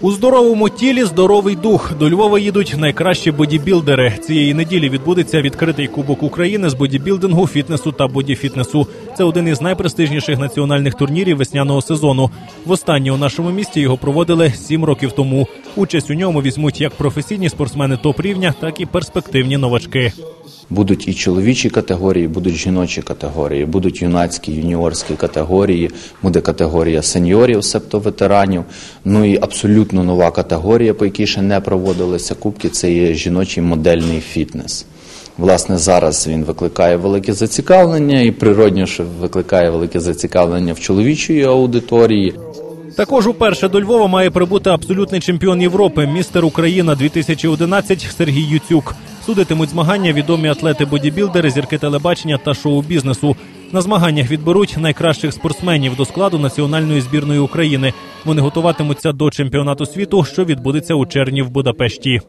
У здоровому тілі здоровий дух. До Львова їдуть найкращі бодібілдери. Цієї неділі відбудеться відкритий кубок України з бодібілдингу, фітнесу та бодіфітнесу. Це один із найпрестижніших національних турнірів весняного сезону. Востаннє у нашому місті його проводили сім років тому. Участь у ньому візьмуть як професійні спортсмени топ рівня, так і перспективні новачки. Будуть і чоловічі категорії, будуть жіночі категорії, будуть юнацькі, юніорські категорії, буде категорія сеньорів, себто ветеранів. Ну і абсолютно нова категорія, по якій ще не проводилися кубки, це є жіночий модельний фітнес. Власне, зараз він викликає велике зацікавлення, і природньо, що викликає велике зацікавлення в чоловічої аудиторії. Також уперше до Львова має прибути абсолютний чемпіон Європи, містер Україна 2011 Сергій Юцюк. Судитимуть змагання відомі атлети-бодібілдери, зірки телебачення та шоу-бізнесу. На змаганнях відберуть найкращих спортсменів до складу національної збірної України. Вони готуватимуться до чемпіонату світу, що відбудеться у червні в Будапешті.